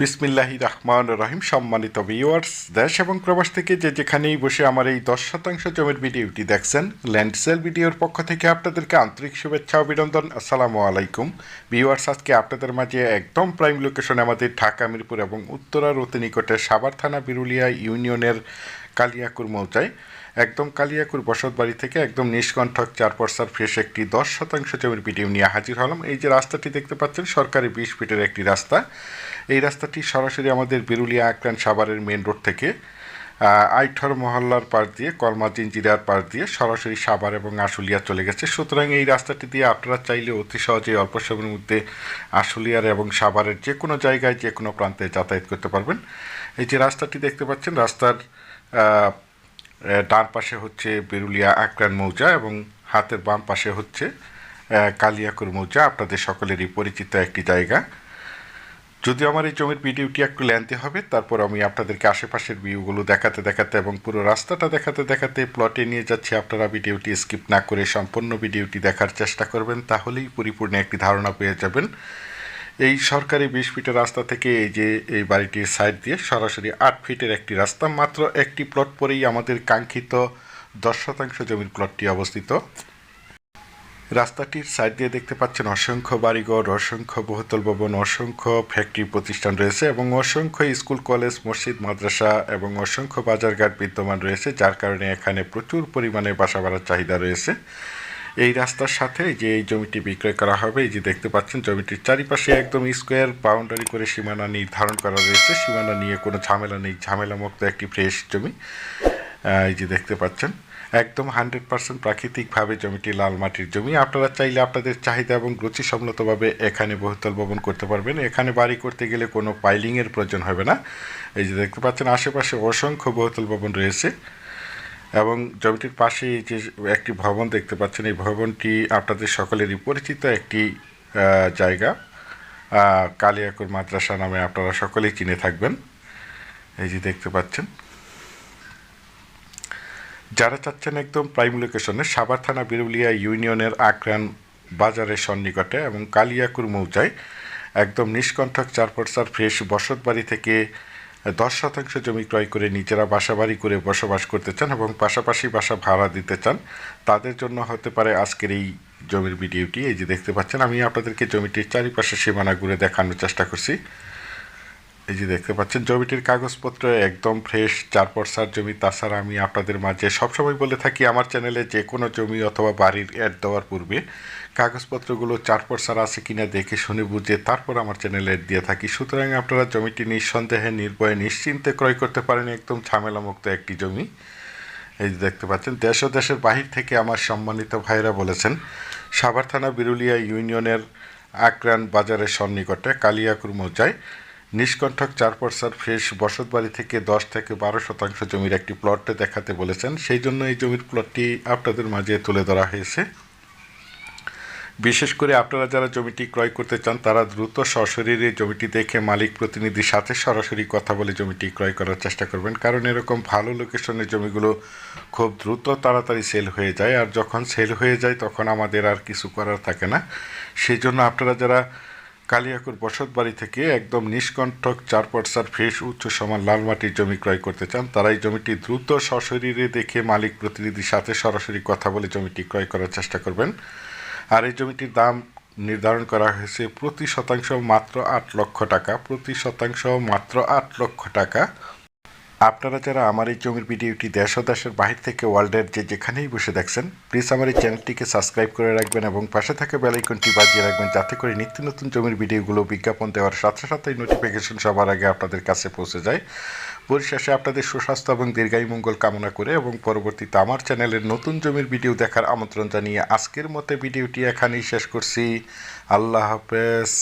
বিসমিল্লাহি রহমান রহিম, সম্মানিত ভিউয়ার্স দেশ এবং প্রবাস থেকে যে যেখানেই বসে আমার এই দশ শতাংশ জমির ভিডিওটি দেখছেন, ল্যান্ড সেল ভিডিওর পক্ষ থেকে আপনাদেরকে আন্তরিক শুভেচ্ছা, অভিনন্দন, আসসালামু আলাইকুম। ভিউয়ার্স আজকে আপনাদের মাঝে একদম প্রাইম লোকেশনে আমাদের ঢাকা, মিরপুর এবং উত্তরার অতি নিকটে সাভার থানা, বিরুলিয়া ইউনিয়নের কালিয়াকুর মৌজায়। একদম কালিয়াকুর বসত বাড়ি থেকে একদম নিষ্কণ্ঠক চার পর্সার ফ্রেশ একটি দশ শতাংশ জমির ভিডিও নিয়ে হাজির হলাম। এই যে রাস্তাটি দেখতে পাচ্ছেন, সরকারি বিশ ফিটের একটি রাস্তা। এই রাস্তাটি সরাসরি আমাদের বিরুলিয়া আক্রান সাভারের মেন রোড থেকে আইঠর মহল্লার পাশ দিয়ে, কলমা জিঞ্জিরার পাশ দিয়ে সরাসরি সাভার এবং আশুলিয়া চলে গেছে। সুতরাং এই রাস্তাটি দিয়ে আপনারা চাইলে অতি সহজেই অল্প সময়ের মধ্যে আশুলিয়ার এবং সাভারের যে কোনো জায়গায় যে কোনো প্রান্তে যাতায়াত করতে পারবেন। এই যে রাস্তাটি দেখতে পাচ্ছেন, রাস্তার ডান পাশে হচ্ছে বেরুলিয়া আক্রান মৌজা এবং হাতের বাম পাশে হচ্ছে কালিয়াকুর মৌজা, আপনাদের সকলেরই পরিচিত একটি জায়গা। যদিও আমার এই জমির ভিডিওটি একটু লেন্থি হবে, তারপর আমি আপনাদেরকে আশেপাশের ভিউগুলো দেখাতে দেখাতে এবং পুরো রাস্তাটা দেখাতে দেখাতে প্লটে নিয়ে যাচ্ছি, আপনারা ভিডিওটি স্কিপ না করে সম্পূর্ণ ভিডিওটি দেখার চেষ্টা করবেন, তাহলেই পরিপূর্ণ একটি ধারণা পেয়ে যাবেন। এই সরকারি বিশ ফিটের রাস্তা থেকে এই যে এই বাড়িটির সাইড দিয়ে সরাসরি আট ফিটের একটি রাস্তা, মাত্র একটি প্লট পরেই আমাদের কাঙ্ক্ষিত দশ শতাংশ জমির প্লটটি অবস্থিত। রাস্তাটির সাইড দিয়ে দেখতে পাচ্ছেন অসংখ্য বাড়িঘর, অসংখ্য বহুতল ভবন, অসংখ্য ফ্যাক্টরি প্রতিষ্ঠান রয়েছে এবং অসংখ্য স্কুল, কলেজ, মসজিদ, মাদ্রাসা এবং অসংখ্য বাজারঘাট বিদ্যমান রয়েছে, যার কারণে এখানে প্রচুর পরিমাণে বাসা বাড়ার চাহিদা রয়েছে। এই রাস্তার সাথে যে এই জমিটি বিক্রয় করা হবে, এই যে দেখতে পাচ্ছেন জমিটির চারিপাশে একদম স্কোয়ার বাউন্ডারি করে সীমানা নির্ধারণ করা রয়েছে। সীমানা নিয়ে কোনো ঝামেলা নেই। ঝামেলামুক্ত একটি ফ্রেশ জমি। এই যে দেখতে পাচ্ছেন, একদম হান্ড্রেড পার্সেন্ট প্রাকৃতিকভাবে জমিটি লাল মাটির জমি। আপনারা চাইলে আপনাদের চাহিদা এবং রুচি সম্মতভাবে এখানে বহুতল ভবন করতে পারবেন। এখানে বাড়ি করতে গেলে কোনো পাইলিংয়ের প্রয়োজন হবে না। এই যে দেখতে পাচ্ছেন, আশেপাশে অসংখ্য বহুতল ভবন রয়েছে। এবং জমিটির পাশে যে একটি ভবন দেখতে পাচ্ছেন, এই ভবনটি আপনাদের সকলেরই পরিচিত একটি জায়গা কালিয়াকুর মাদ্রাসা নামে আপনারা সকলেই চিনে থাকবেন। এই যে দেখতে পাচ্ছেন। যারা চাচ্ছেন একদম প্রাইম লোকেশনে, সাভার থানা বিরুলিয়া ইউনিয়নের আক্রান বাজারের সন্নিকটে এবং কালিয়াকুর মৌজায় একদম নিষ্কণ্ঠক চারপরসার ফ্রেশ বসত বাড়ি থেকে দশ শতাংশ জমি ক্রয় করে নিজেরা বাসাবাড়ি করে বসবাস করতে চান এবং পাশাপাশি বাসা ভাড়া দিতে চান, তাদের জন্য হতে পারে আজকের এই জমির ভিডিওটি। এই যে দেখতে পাচ্ছেন, আমি আপনাদেরকে জমিটির চারিপাশে সীমানা ঘুরে দেখানোর চেষ্টা করছি। এই যে দেখতে পাচ্ছেন, জমিটির কাগজপত্র একদম ফ্রেশ চার পর্সার জমি। তাছাড়া আমি আপনাদের মাঝে সবসময় বলে থাকি, আমার চ্যানেলে যে কোনো জমি অথবা বাড়ির অ্যাড দেওয়ার পূর্বে কাগজপত্রগুলো চার পর্সার আছে কিনা দেখে শুনে বুঝে তারপর আমার চ্যানেলে অ্যাড দিয়ে থাকি। সুতরাং আপনারা জমিটি নিঃসন্দেহে, নির্ভয়ে, নিশ্চিন্তে ক্রয় করতে পারেন। একদম ঝামেলামুক্ত একটি জমি। এই দেখতে পাচ্ছেন, দেশ ও দেশের বাহির থেকে আমার সম্মানিত ভাইরা বলেছেন, সাভার থানা বিরুলিয়া ইউনিয়নের আক্রান বাজারের সন্নিকটে কালিয়াকুর মৌজায় নিষ্কণ্ঠক চার পর্সার ফ্রেশ বসতবাড়ি থেকে দশ থেকে বারো শতাংশ জমির একটি প্লটে দেখাতে বলেছেন। সেই জন্য এই জমির প্লটটি আপনাদের মাঝে তুলে ধরা হয়েছে। বিশেষ করে আপনারা যারা জমিটি ক্রয় করতে চান, তারা দ্রুত সশরীরে জমিটি দেখে মালিক প্রতিনিধির সাথে সরাসরি কথা বলে জমিটি ক্রয় করার চেষ্টা করবেন। কারণ এরকম ভালো লোকেশনের জমিগুলো খুব দ্রুত তাড়াতাড়ি সেল হয়ে যায়। আর যখন সেল হয়ে যায়, তখন আমাদের আর কিছু করার থাকে না। সেই জন্য আপনারা যারা কালিয়াকুর বসত বাড়ি থেকে একদম নিষ্কণ্ঠক চার পর্সার ফ্রেশ উচ্চ সমান লাল মাটির জমি ক্রয় করতে চান। তারা এই জমিটি দ্রুত সশরীরে দেখে মালিক প্রতিনিধির সাথে সরাসরি কথা বলে জমিটি ক্রয় করার চেষ্টা করবেন। আর এই জমিটির দাম নির্ধারণ করা হয়েছে প্রতি শতাংশ মাত্র আট লক্ষ টাকা। প্রতি শতাংশ মাত্র আট লক্ষ টাকা। আপনারা যারা আমার এই জমির ভিডিওটি দেশ ও দেশের বাহির থেকে ওয়ার্ল্ডের যে যেখানেই বসে দেখছেন প্লিজ আমার এই চ্যানেলটিকে সাবস্ক্রাইব করে রাখবেন এবং পাশে থাকা বেলাইকনটি বাজিয়ে রাখবেন যাতে করে নিত্য নতুন জমির ভিডিওগুলো বিজ্ঞাপন দেওয়ার সাথে সাথেই নোটিফিকেশন সবার আগে আপনাদের কাছে পৌঁছে যায়। পরিশেষে আপনাদের সুস্বাস্থ্য এবং দীর্ঘায়ু মঙ্গল কামনা করে এবং পরবর্তীতে আমার চ্যানেলের নতুন জমির ভিডিও দেখার আমন্ত্রণ জানিয়ে আজকের মতো ভিডিওটি এখানেই শেষ করছি। আল্লাহ হাফেজ।